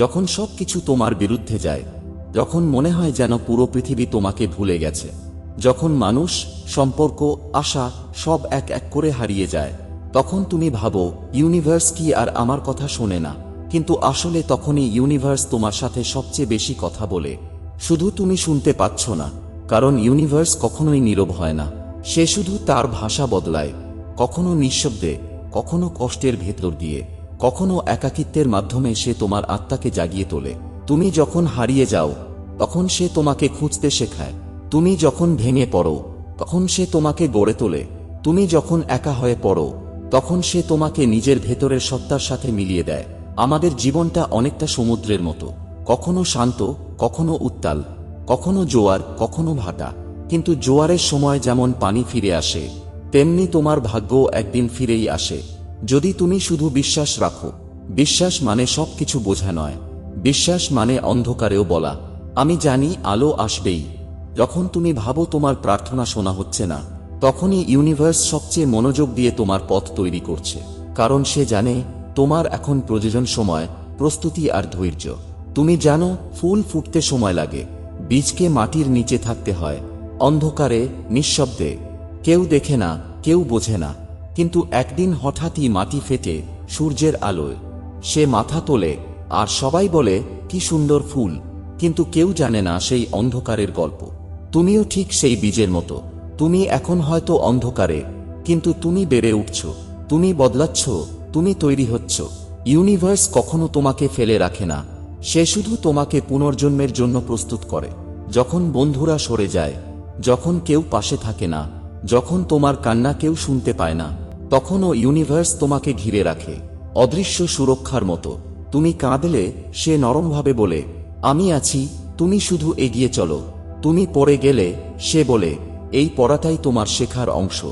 যখন সব কিছু তোমার বিরুদ্ধে যায়, যখন মনে হয় যেন পুরো পৃথিবী তোমাকে ভুলে গেছে, যখন মানুষ, সম্পর্ক, আশা সব এক এক করে হারিয়ে যায়, তখন তুমি ভাবো, ইউনিভার্স কি আর আমার কথা শোনে না? কিন্তু আসলে তখনই ইউনিভার্স তোমার সাথে সবচেয়ে বেশি কথা বলে। শুধু তুমি শুনতে পাচ্ছ না, কারণ ইউনিভার্স কখনোই নীরব হয় না। সে শুধু তার ভাষা বদলায়, কখনো নিঃশব্দে, কখনো কষ্টের ভেতর দিয়ে। কখনো একাকিত্বের মাধ্যমে সে তোমার আত্মাকে জাগিয়ে তোলে। তুমি যখন হারিয়ে যাও, তখন সে তোমাকে খুঁজতে শেখায়। তুমি যখন ভেঙে পড়ো, তখন সে তোমাকে গড়ে তোলে। তুমি যখন একা হয়ে পড়ো, তখন সে তোমাকে নিজের ভেতরের সত্তার সাথে মিলিয়ে দেয়। আমাদের জীবনটা অনেকটা সমুদ্রের মতো। কখনো শান্ত, কখনো উত্তাল, কখনো জোয়ার, কখনো ভাটা। কিন্তু জোয়ারের সময় যেমন পানি ফিরে আসে, তেমনি তোমার ভাগ্য একদিন ফিরেই আসে। যদি তুমি শুধু বিশ্বাস রাখো, বিশ্বাস মানে সবকিছু বোঝা নয়, বিশ্বাস মানে অন্ধকারেও বলা, আমি জানি আলো আসবেই, যখন তুমি ভাবো তোমার প্রার্থনা শোনা হচ্ছে না, তখনই ইউনিভার্স সবচেয়ে মনোযোগ দিয়ে তোমার পথ তৈরি করছে, কারণ সে জানে, তোমার এখন প্রয়োজন সময়, প্রস্তুতি আর ধৈর্য, তুমি জানো ফুল ফুটতে সময় লাগে, বীজকে মাটির নিচে থাকতে হয়, অন্ধকারে, নিঃশব্দে, কেউ দেখে না, কেউ বোঝে না কিন্তু একদিন হঠাৎই মাটি ফেটে সূর্যের আলোয়। সে মাথা তোলে, আর সবাই বলে, কি সুন্দর ফুল। কিন্তু কেউ জানে না সেই অন্ধকারের গল্প। তুমিও ঠিক সেই বীজের মতো। তুমি এখন হয়তো অন্ধকারে, কিন্তু তুমি বেড়ে উঠছ। তুমি বদলাচ্ছ। তুমি তৈরি হচ্ছ। ইউনিভার্স কখনো তোমাকে ফেলে রাখে না। সে শুধু তোমাকে পুনর্জন্মের জন্য প্রস্তুত করে। যখন বন্ধুরা সরে যায়, যখন কেউ পাশে থাকে না, যখন তোমার কান্না কেউ শুনতে পায় না তখনও ইউনিভার্স তোমাকে ঘিরে রাখে। অদৃশ্য সুরক্ষার মতো। তুমি কাঁদলে, সে নরমভাবে বলে, আমি আছি, তুমি শুধু এগিয়ে চলো। তুমি পড়ে গেলে, সে বলে, এই পড়াটাই তোমার শেখার অংশ।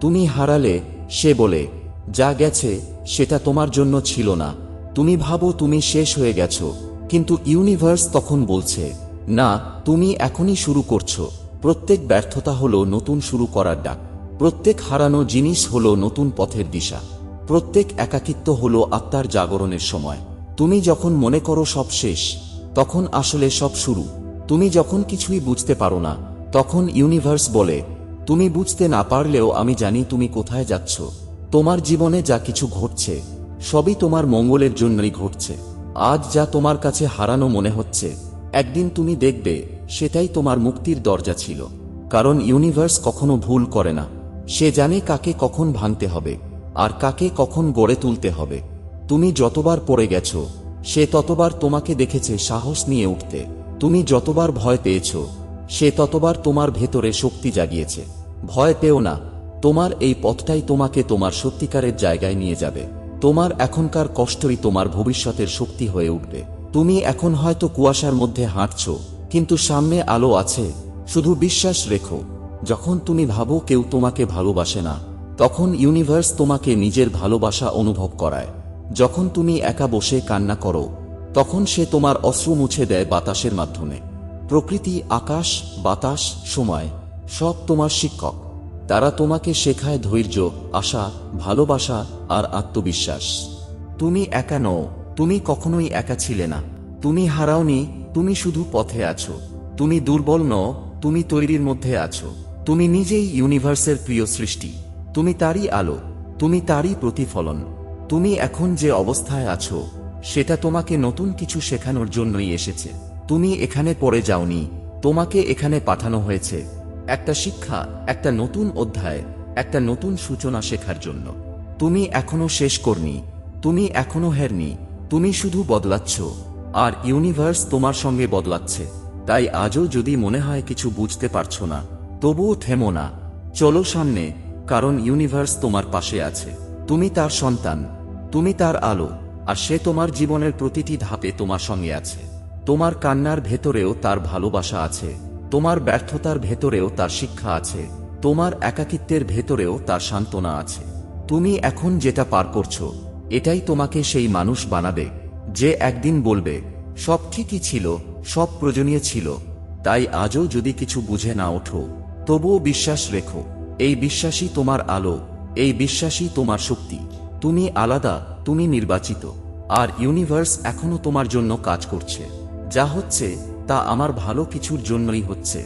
তুমি হারালে, সে বলে, যা গেছে, সেটা তোমার জন্য ছিল না। তুমি ভাবো তুমি শেষ হয়ে গেছ। কিন্তু ইউনিভার্স তখন বলছে, না, তুমি এখনই শুরু করছ। প্রত্যেক ব্যর্থতা হলো নতুন শুরু করার ডাক। প্রত্যেক হারানো জিনিস হল নতুন পথের দিশা। প্রত্যেক একাকিত্ব হল আত্মার জাগরণের সময়। তুমি যখন মনে করো সব শেষ, তখন আসলে সব শুরু। তুমি যখন কিছুই বুঝতে পারো না, তখন ইউনিভার্স বলে, তুমি বুঝতে না পারলেও আমি জানি তুমি কোথায় যাচ্ছ। তোমার জীবনে যা কিছু ঘটছে, সবই তোমার মঙ্গলের জন্যই ঘটছে। আজ যা তোমার কাছে হারানো মনে হচ্ছে, একদিন তুমি দেখবে, সেটাই তোমার মুক্তির দরজা ছিল। কারণ ইউনিভার্স কখনো ভুল করে না। সে জানে কাকে কখন ভাঙতে হবে, আর কাকে কখন গড়ে তুলতে হবে। তুমি যতবার পড়ে গেছ, সে ততবার তোমাকে দেখেছে সাহস নিয়ে উঠতে। তুমি যতবার ভয় পেয়েছ, সে ততবার তোমার ভেতরে শক্তি জাগিয়েছে। ভয় পেও না, তোমার এই পথটাই তোমাকে তোমার সত্যিকারের জায়গায় নিয়ে যাবে। তোমার এখনকার কষ্টই তোমার ভবিষ্যতের শক্তি হয়ে উঠবে। তুমি এখন হয়তো কুয়াশার মধ্যে হাঁটছ, কিন্তু সামনে আলো আছে, শুধু বিশ্বাস রেখো। যখন তুমি ভাবো কেউ তোমাকে ভালোবাসে না, তখন ইউনিভার্স তোমাকে নিজের ভালোবাসা অনুভব করায়। যখন তুমি একা বসে কান্না করো, তখন সে তোমার অশ্রু মুছে দেয় বাতাসের মাধ্যমে। প্রকৃতি, আকাশ, বাতাস, সময়, সব তোমার শিক্ষক। তারা তোমাকে শেখায় ধৈর্য, আশা, ভালোবাসা আর আত্মবিশ্বাস। তুমি একা নও, তুমি কখনোই একা ছিলে না। তুমি হারাওনি, তুমি শুধু পথে আছো। তুমি দুর্বল নও তুমি তৈরির মধ্যে আছো। তুমি নিজেই ইউনিভার্সের প্রিয় সৃষ্টি। তুমি তারই আলো, তুমি তারই প্রতিফলন। তুমি এখন যে অবস্থায় আছো, সেটা তোমাকে নতুন কিছু শেখানোর জন্যই এসেছে। তুমি এখানে পড়ে যাওনি, তোমাকে এখানে পাঠানো হয়েছে। একটা শিক্ষা, একটা নতুন অধ্যায়, একটা নতুন সূচনা শেখার জন্য। তুমি এখনও শেষ করনি, তুমি এখনও হেরনি, তুমি শুধু বদলাচ্ছ, আর ইউনিভার্স তোমার সঙ্গে বদলাচ্ছে। তাই আজও যদি মনে হয় কিছু বুঝতে পারছ না, তবুও থেমো না। চলো সামনে, কারণ ইউনিভার্স তোমার পাশে আছে। তুমি তার সন্তান, তুমি তার আলো, আর সে তোমার জীবনের প্রতিটি ধাপে তোমার সঙ্গে আছে। তোমার কান্নার ভেতরেও তার ভালোবাসা আছে, তোমার ব্যর্থতার ভেতরেও তার শিক্ষা আছে, তোমার একাকিত্বের ভেতরেও তার সান্ত্বনা আছে। তুমি এখন যেটা পার করছ, এটাই তোমাকে সেই মানুষ বানাবে, যে একদিন বলবে, সব ঠিকই ছিল সব প্রয়োজনীয় ছিল। তাই আজও যদি কিছু বুঝে না ওঠো, তবুও বিশ্বাস রেখো, এই বিশ্বাসই তোমার আলো, এই বিশ্বাসই তোমার শক্তি। তুমি আলাদা, তুমি নির্বাচিত, আর ইউনিভার্স এখনও তোমার জন্য কাজ করছে। যা হচ্ছে, তা আমার ভালো কিছুর জন্যই হচ্ছে।